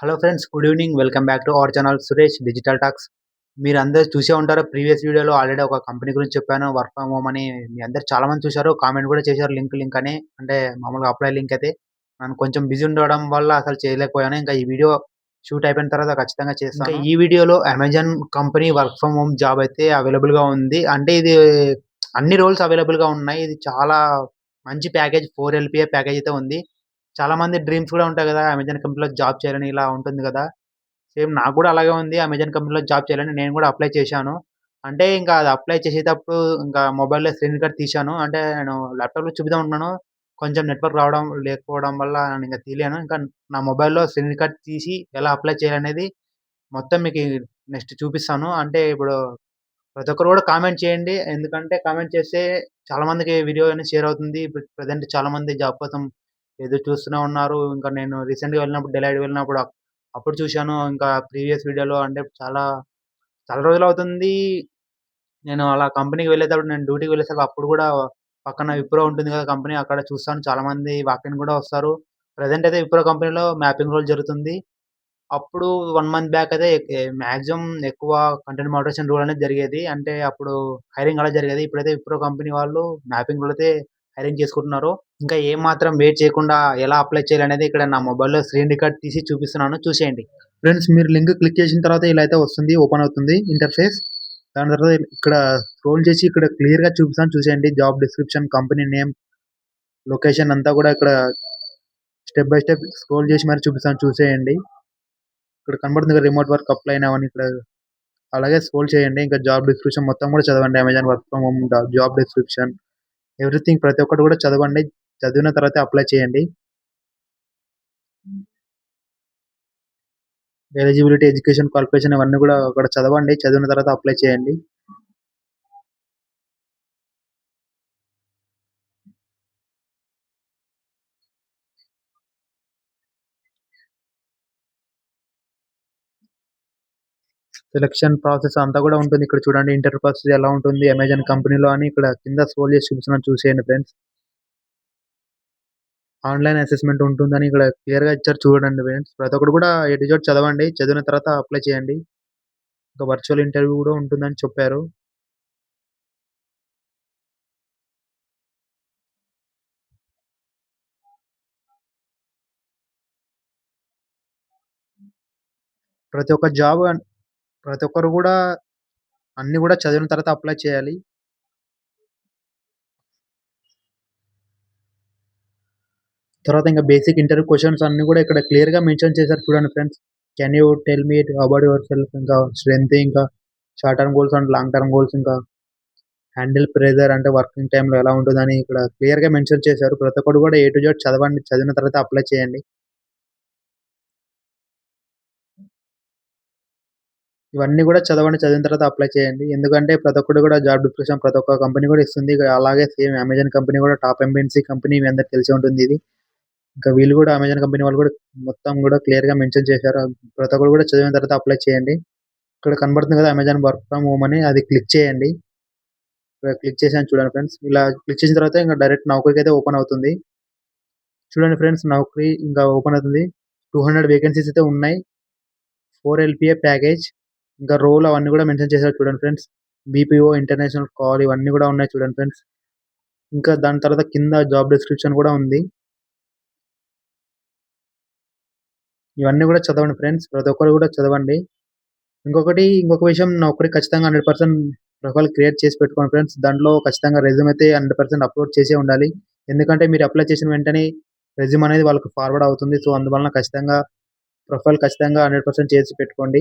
Hello friends good evening welcome back to our channel Suresh digital talks మీరు అందరు చూసే ఉంటారు. ప్రీవియస్ వీడియోలో ఆల్రెడీ ఒక కంపెనీ గురించి చెప్పాను. వర్క్ ఫ్రమ్ హోమ్ అని మీ అందరు చాలా మంది చూశారు. కామెంట్ కూడా చేశారు. లింక్ లింక్ అని. అంటే మామూలుగా అప్లై లింక్ అయితే. నేను కొంచెం బిజీ ఉండడం వల్ల అసలు చేయలేకపోయాను. ఇంకా ఈ వీడియో షూట్ అయిపోయిన తర్వాత ఖచ్చితంగా చేస్తాను. ఈ వీడియోలో Amazon company work from home job అయితే అవైలబుల్గా ఉంది. అంటే ఇది అన్ని రోల్స్ అవైలబుల్గా ఉన్నాయి. ఇది చాలా మంచి ప్యాకేజ్ ఫోర్ ఎల్పిఏ ప్యాకేజ్ అయితే ఉంది. చాలా మంది డ్రీమ్స్ కూడా ఉంటాయి కదా అమెజాన్ కంపెనీలో జాబ్ చేయాలని ఇలా ఉంటుంది కదా. సేమ్ నాకు కూడా అలాగే ఉంది అమెజాన్ కంపెనీలో జాబ్ చేయాలని నేను కూడా అప్లై చేశాను. అంటే ఇంకా అది అప్లై చేసేటప్పుడు ఇంకా మొబైల్లో స్క్రీన్ కార్డ్ తీశాను. అంటే నేను ల్యాప్టాప్లో చూపిద్దాం ఉన్నాను కొంచెం నెట్వర్క్ రావడం లేకపోవడం వల్ల నేను ఇంకా తీయలేను. ఇంకా నా మొబైల్లో స్క్రీన్ కార్డ్ తీసి ఎలా అప్లై చేయాలనేది మొత్తం మీకు నెక్స్ట్ చూపిస్తాను. అంటే ఇప్పుడు ప్రతి ఒక్కరు కూడా కామెంట్ చేయండి. ఎందుకంటే కామెంట్ చేస్తే చాలామందికి వీడియో అనేది షేర్ అవుతుంది. ఇప్పుడు ప్రజెంట్ చాలా మంది జాబ్ కోసం ఎదురు చూస్తూనే ఉన్నారు. ఇంకా నేను రీసెంట్గా వెళ్ళినప్పుడు డెలైట్ వెళ్ళినప్పుడు అప్పుడు చూశాను. ఇంకా ప్రీవియస్ వీడియోలో అంటే చాలా చాలా రోజులు అవుతుంది. నేను అలా కంపెనీకి వెళ్ళేటప్పుడు నేను డ్యూటీకి వెళ్ళేసరికి అప్పుడు కూడా పక్కన విప్రో ఉంటుంది కదా కంపెనీ అక్కడ చూస్తాను. చాలామంది వాకిన్ కూడా వస్తారు. ప్రజెంట్ అయితే విప్రో కంపెనీలో మ్యాపింగ్ రోల్ జరుగుతుంది. అప్పుడు వన్ మంత్ బ్యాక్ అయితే మ్యాక్సిమం ఎక్కువ కంటెంట్ మోడరేషన్ రూల్ అనేది జరిగేది. అంటే అప్పుడు హైరింగ్ అలా జరిగేది. ఇప్పుడైతే విప్రో కంపెనీ వాళ్ళు మ్యాపింగ్ రోల్ అయితే హైరింగ్ చేసుకుంటున్నారు. ఇంకా ఏం మాత్రం వెయిట్ చేయకుండా ఎలా అప్లై చేయాలనేది ఇక్కడ నా మొబైల్లో స్క్రీన్ రికార్డ్ తీసి చూపిస్తున్నాను. చూసేయండి. ఫ్రెండ్స్ మీరు లింక్ క్లిక్ చేసిన తర్వాత ఇలా అయితే వస్తుంది ఓపెన్ అవుతుంది ఇంటర్ఫేస్ దాని తర్వాత ఇక్కడ స్క్రోల్ చేసి ఇక్కడ క్లియర్గా చూపిస్తాను చూసేయండి. Job description company name location అంతా కూడా ఇక్కడ స్టెప్ బై స్టెప్ స్క్రోల్ చేసి మరి చూపిస్తాను చూసేయండి. ఇక్కడ కనబడుతుంది రిమోట్ వర్క్ అప్లై అయినామని ఇక్కడ. అలాగే స్క్రోల్ చేయండి. ఇంకా జాబ్ డిస్క్రిప్షన్ మొత్తం కూడా చదవండి. Amazon work from home job description everything ప్రతి ఒక్కటి కూడా చదవండి. చదివిన తర్వాత అప్లై చేయండి. ఎలిజిబిలిటీ ఎడ్యుకేషన్ క్వాలిఫికేషన్ ఇవన్నీ కూడా అక్కడ చదవండి. చదివిన తర్వాత అప్లై చేయండి. సెలక్షన్ ప్రాసెస్ అంతా కూడా ఉంటుంది. ఇక్కడ చూడండి ఇంటర్ ప్రాసెస్ ఎలా ఉంటుంది అమెజాన్ కంపెనీలో అని ఇక్కడ కింద స్క్రోల్ చేసి చూపిస్తున్నాను చూసేయండి ఫ్రెండ్స్ ఆన్లైన్ అసెస్మెంట్ ఉంటుందని ఇక్కడ క్లియర్గా ఇచ్చారు చూడండి ఫ్రెండ్స్. ప్రతి ఒక్కరు కూడా ఎటు చదవండి. చదివిన తర్వాత అప్లై చేయండి. ఇంకా వర్చువల్ ఇంటర్వ్యూ కూడా ఉంటుందని చెప్పారు. ప్రతి ఒక్క జాబ్ ప్రతి ఒక్కరు కూడా అన్ని కూడా చదివిన తర్వాత అప్లై చేయాలి. తర్వాత ఇంకా బేసిక్ ఇంటర్వ్యూ క్వశ్చన్స్ అన్ని కూడా ఇక్కడ క్లియర్గా మెన్షన్ చేశారు చూడండి friends can you tell me about yourself ఇంకా స్ట్రెంత్ ఇంకా short term goals and long term goals ఇంకా హ్యాండిల్ ప్రెజర్ అంటే వర్కింగ్ టైంలో ఎలా ఉంటుందని ఇక్కడ క్లియర్గా మెన్షన్ చేశారు. ప్రతి ఒక్కరు కూడా ఏ టు జెడ్ చదవండి. చదివిన తర్వాత అప్లై చేయండి. ఇవన్నీ కూడా చదవండి. చదివిన తర్వాత అప్లై చేయండి. ఎందుకంటే ప్రతి ఒక్కరు కూడా జాబ్ డిస్క్రిప్షన్ ప్రతి ఒక్క కంపెనీ కూడా ఇస్తుంది. అలాగే సేమ్ అమెజాన్ కంపెనీ కూడా టాప్ ఎంబెన్సీ కంపెనీ మీ అందరికి తెలిసి ఉంటుంది ఇది. ఇంకా వీళ్ళు కూడా అమెజాన్ కంపెనీ వాళ్ళు కూడా మొత్తం కూడా క్లియర్గా మెన్షన్ చేశారు. ప్రతి ఒక్కరు కూడా చదివిన తర్వాత అప్లై చేయండి. ఇక్కడ కనబడుతుంది కదా అమెజాన్ వర్క్ ఫ్రమ్ హోమ్ అని అది క్లిక్ చేయండి. ఇక్కడ క్లిక్ చేసాను చూడండి ఫ్రెండ్స్ ఇలా క్లిక్ చేసిన తర్వాత ఇంకా డైరెక్ట్ నౌకరీకి అయితే ఓపెన్ అవుతుంది. చూడండి ఫ్రెండ్స్ నౌకరీ ఇంకా ఓపెన్ అవుతుంది. టూ హండ్రెడ్ వేకెన్సీస్ అయితే ఉన్నాయి. ఫోర్ ఎల్పిఏ ప్యాకేజ్ ఇంకా రోల్ అవన్నీ కూడా మెన్షన్ చేశారు చూడండి ఫ్రెండ్స్ బీపీఓ ఇంటర్నేషనల్ కాల్ ఇవన్నీ కూడా ఉన్నాయి చూడండి ఫ్రెండ్స్ ఇంకా దాని తర్వాత కింద జాబ్ డిస్క్రిప్షన్ కూడా ఉంది. ఇవన్నీ కూడా చదవండి ఫ్రెండ్స్ ప్రతి ఒక్కరు కూడా చదవండి. ఇంకొకటి ఇంకొక విషయం నౌకరీ ఖచ్చితంగా హండ్రెడ్ పర్సెంట్ ప్రొఫైల్ క్రియేట్ చేసి పెట్టుకోండి ఫ్రెండ్స్ దాంట్లో ఖచ్చితంగా రెజ్యూమ్ అయితే హండ్రెడ్ పర్సెంట్ అప్లోడ్ చేసే ఉండాలి. ఎందుకంటే మీరు అప్లై చేసిన వెంటనే రెజ్యూమ్ అనేది వాళ్ళకి ఫార్వర్డ్ అవుతుంది. సో అందువలన ఖచ్చితంగా ప్రొఫైల్ ఖచ్చితంగా హండ్రెడ్ పర్సెంట్ చేసి పెట్టుకోండి.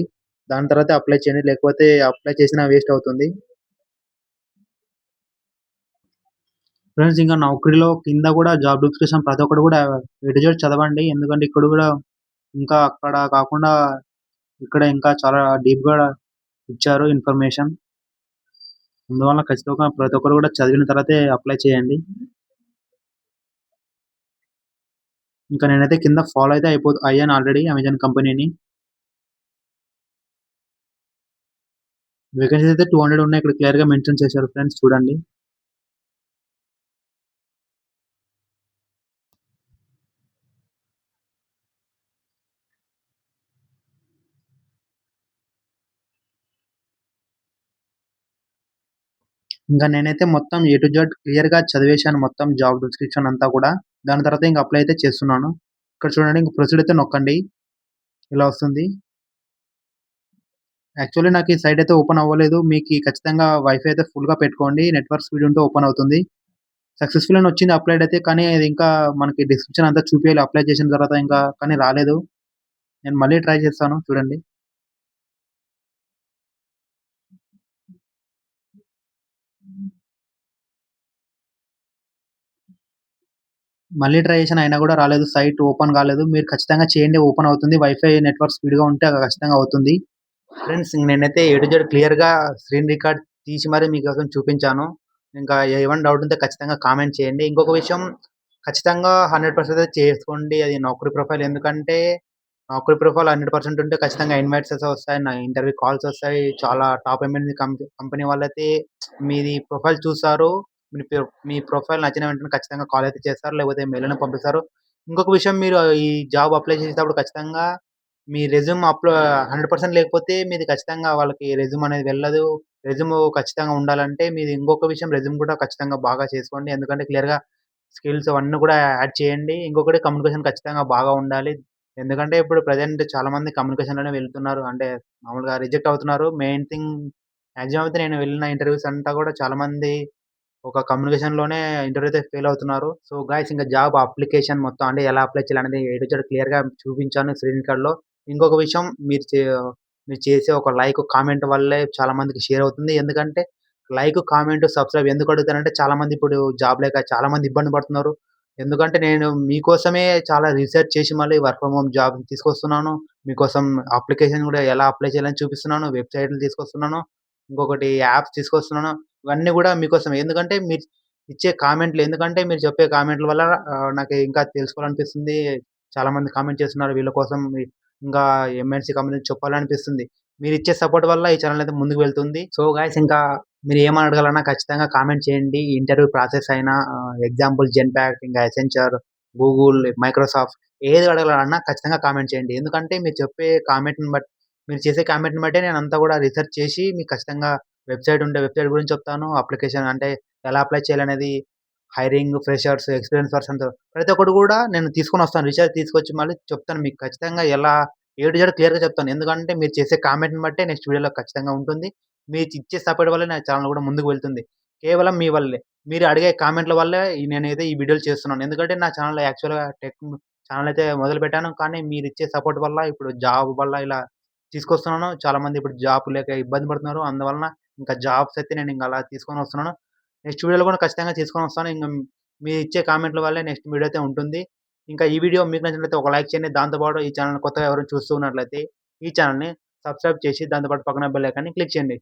దాని తర్వాత అప్లై చేయండి. లేకపోతే అప్లై చేసినా వేస్ట్ అవుతుంది. ఫ్రెండ్స్ ఇంకా నౌకరీలో కింద కూడా జాబ్ డిస్క్రిప్షన్ ప్రతి ఒక్కరు కూడా ఎటు చదవండి. ఎందుకంటే ఇక్కడ కూడా ఇంకా అక్కడ కాకుండా ఇక్కడ ఇంకా చాలా డీప్గా ఇచ్చారు ఇన్ఫర్మేషన్. అందువల్ల ఖచ్చితంగా ప్రతి ఒక్కరు కూడా చదివిన తర్వాతే అప్లై చేయండి. ఇంకా నేనైతే కింద ఫాలో అయితే అయిపో అయ్యాను ఆల్రెడీ అమెజాన్ కంపెనీని. వేకెన్సీ అయితే టూ హండ్రెడ్ ఉన్నాయి. ఇక్కడ క్లియర్గా మెన్షన్ చేశారు ఫ్రెండ్స్ చూడండి. ఇంకా నేనైతే మొత్తం ఏ టు జెడ్ క్లియర్‌గా చదివేశాను మొత్తం జాబ్ డిస్క్రిప్షన్ అంతా కూడా. దాని తర్వాత ఇంకా అప్లై అయితే చేస్తున్నాను. ఇక్కడ చూడండి ఇంక ప్రొసీడ్ అయితే నొక్కండి. ఇలా వస్తుంది. యాక్చువల్లీ నాకు ఈ సైట్ అయితే ఓపెన్ అవ్వలేదు. మీకు ఖచ్చితంగా వైఫై అయితే ఫుల్‌గా పెట్టుకోండి. నెట్వర్క్ స్పీడ్ ఉంటే ఓపెన్ అవుతుంది. సక్సెస్‌ఫుల్ అని వచ్చింది అప్లైడ్ అయితే. కానీ అది ఇంకా మనకి డిస్క్రిప్షన్ అంతా చూపించాలి అప్లై చేసిన తర్వాత ఇంకా కానీ రాలేదు. నేను మళ్ళీ ట్రై చేస్తాను చూడండి. మళ్ళీ ట్రై చేసిన అయినా కూడా రాలేదు. సైట్ ఓపెన్ కాలేదు. మీరు ఖచ్చితంగా చేయండి ఓపెన్ అవుతుంది. వైఫై నెట్వర్క్ స్పీడ్‌గా ఉంటే ఖచ్చితంగా అవుతుంది. ఫ్రెండ్స్ నేనైతే ఏ టు క్లియర్‌గా స్క్రీన్ రికార్డ్ తీసి మరీ మీకోసం చూపించాను. ఇంకా ఏమైనా డౌట్ ఉంటే ఖచ్చితంగా కామెంట్ చేయండి. ఇంకొక విషయం ఖచ్చితంగా 100% అయితే చేసుకోండి. అది నౌకరీ ప్రొఫైల్ ఎందుకంటే నౌకరీ ప్రొఫైల్ 100% ఉంటే ఖచ్చితంగా ఇన్వైట్స్ వస్తాయి. నా ఇంటర్వ్యూ కాల్స్ వస్తాయి. చాలా టాప్ ఎంఎన్‌సి కంపెనీ వాళ్ళైతే మీది ప్రొఫైల్ చూస్తారు. మీ ప్రొ మీ ప్రొఫైల్ నచ్చిన వెంటనే ఖచ్చితంగా కాల్ అయితే చేస్తారు. లేకపోతే మెయిల్ అయినా పంపిస్తారు. ఇంకొక విషయం మీరు ఈ జాబ్ అప్లై చేసేటప్పుడు ఖచ్చితంగా మీ రెజ్యూమ్ అప్‌లో 100% లేకపోతే మీది ఖచ్చితంగా వాళ్ళకి రెజ్యూమ్ అనేది వెళ్ళదు. రెజ్యూమ్ ఖచ్చితంగా ఉండాలంటే మీది ఇంకొక విషయం రెజ్యూమ్ కూడా ఖచ్చితంగా బాగా చేసుకోండి. ఎందుకంటే క్లియర్‌గా స్కిల్స్ అవన్నీ కూడా యాడ్ చేయండి. ఇంకొకటి కమ్యూనికేషన్ ఖచ్చితంగా బాగా ఉండాలి. ఎందుకంటే ఇప్పుడు ప్రెజెంట్ చాలామంది కమ్యూనికేషన్‌లోనే వెళ్తున్నారు. అంటే మామూలుగా రిజెక్ట్ అవుతున్నారు. మెయిన్ థింగ్ మ్యాక్సిమం అయితే నేను వెళ్ళిన ఇంటర్వ్యూస్ అంతా కూడా చాలామంది ఒక కమ్యూనికేషన్‌లోనే ఇంటర్వ్యూ అయితే ఫెయిల్ అవుతున్నారు. సో గైస్ ఇంకా జాబ్ అప్లికేషన్ మొత్తం అంటే ఎలా అప్లై చేయాలనేది అనేది టు క్లియర్‌గా చూపించాను స్క్రీన్ కార్డ్లో ఇంకొక విషయం మీరు చే మీరు చేసే ఒక లైక్, కామెంట్ వల్లే చాలా మందికి షేర్ అవుతుంది. ఎందుకంటే లైక్, కామెంట్, సబ్స్క్రైబ్ ఎందుకు అడుగుతానంటే చాలామంది ఇప్పుడు జాబ్ లేక చాలామంది ఇబ్బంది పడుతున్నారు. ఎందుకంటే నేను మీకోసమే చాలా రీసెర్చ్ చేసి మళ్ళీ వర్క్ ఫ్రమ్ హోమ్ జాబ్ తీసుకొస్తున్నాను. మీకోసం అప్లికేషన్ కూడా ఎలా అప్లై చేయాలని చూపిస్తున్నాను. వెబ్‌సైట్‌లు తీసుకొస్తున్నాను. ఇంకొకటి యాప్స్ తీసుకొస్తున్నాను. ఇవన్నీ కూడా మీకోసం ఎందుకంటే మీరు ఇచ్చే కామెంట్‌లు ఎందుకంటే మీరు చెప్పే కామెంట్‌ల వల్ల నాకు ఇంకా తెలుసుకోవాలనిపిస్తుంది. చాలామంది కామెంట్ చేస్తున్నారు. వీళ్ళ కోసం ఇంకా ఎంఎన్‌సి కంపెనీ చెప్పాలనిపిస్తుంది. మీరు ఇచ్చే సపోర్ట్ వల్ల ఈ ఛానల్ అయితే ముందుకు వెళ్తుంది. సో గైస్ ఇంకా మీరు ఏమని అడగాలన్నా ఖచ్చితంగా కామెంట్ చేయండి. ఇంటర్వ్యూ ప్రాసెస్ అయినా ఎగ్జాంపుల్ జెన్‌పాక్ట్ ఇంకా అసెంచర్, గూగుల్, మైక్రోసాఫ్ట్ ఏది అడగాలన్నా ఖచ్చితంగా కామెంట్ చేయండి. ఎందుకంటే మీరు చెప్పే కామెంట్‌ని బట్టి మీరు చేసే కామెంట్‌ని బట్టే నేను అంతా కూడా రీసెర్చ్ చేసి మీకు ఖచ్చితంగా వెబ్‌సైట్ ఉంటే వెబ్‌సైట్ గురించి చెప్తాను. అప్లికేషన్ అంటే ఎలా అప్లై చేయాలనేది హైరింగ్, ఫ్రెషర్స్, ఎక్స్‌పీరియన్స్ పర్సన్స్ ప్రతి ఒక్కటి కూడా నేను తీసుకొనొస్తాను. రీసెర్చ్ తీసుకొచ్చి మళ్ళీ చెప్తాను మీకు ఖచ్చితంగా ఎలా ఏ టు జెడ్ క్లియర్‌గా చెప్తాను. ఎందుకంటే మీరు చేసే కామెంట్‌ని బట్టే నెక్స్ట్ వీడియోలో ఖచ్చితంగా ఉంటుంది. మీరు ఇచ్చే సపోర్ట్ వల్ల నా ఛానల్ కూడా ముందుకు వెళ్తుంది. కేవలం మీ వల్లే. మీరు అడిగే కామెంట్‌ల వల్లే నేనైతే ఈ వీడియోలు చేస్తున్నాను. ఎందుకంటే నా ఛానల్ యాక్చువల్‌గా టెక్ ఛానల్ అయితే మొదలు పెట్టాను కానీ మీరు ఇచ్చే సపోర్ట్ వల్ల ఇప్పుడు జాబ్ వల్ల ఇలా తీసుకొస్తున్నాను. చాలామంది ఇప్పుడు జాబ్ లేక ఇబ్బంది పడుతున్నారు. అందువలన ఇంకా జాబ్స్ అయితే నేను ఇంకా అలా తీసుకొని వస్తున్నాను. నెక్స్ట్ వీడియోలో కూడా ఖచ్చితంగా తీసుకొని వస్తున్నాను ఇంకా మీ ఇచ్చే కామెంట్‌ల వల్లే నెక్స్ట్ వీడియో అయితే ఉంటుంది. ఇంకా ఈ వీడియో మీకు నచ్చినట్లయితే ఒక లైక్ చేయండి. దాంతో పాటు ఈ ఛానల్ కొత్తగా ఎవరైనా చూస్తున్నట్లయితే ఈ ఛానల్ని సబ్స్క్రైబ్ చేసి దాంతో పాటు పక్కన బెల్ ఐకాన్‌ని క్లిక్ చేయండి.